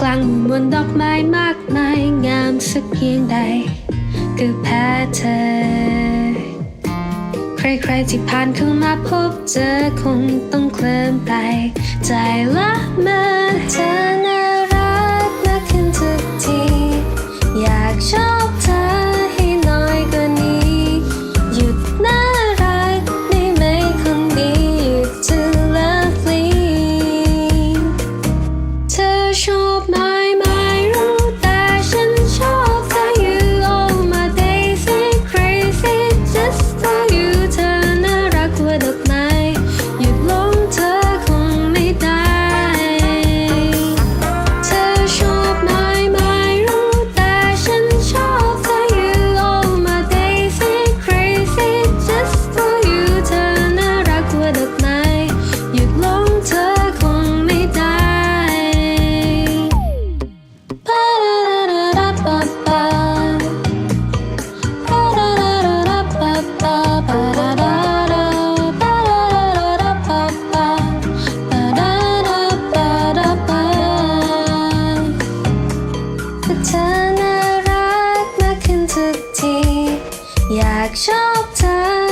กลางมวลดอกไม้มากมายงามสักเพียงใด ก็แพ้เธอ ใครๆที่ผ่านเข้ามาพบเจอคงต้องเคลิ้มไป ใจละเมอเธอน่ารักมากขึ้นทุกที อยากชอบ love now. อยากชอบเธอ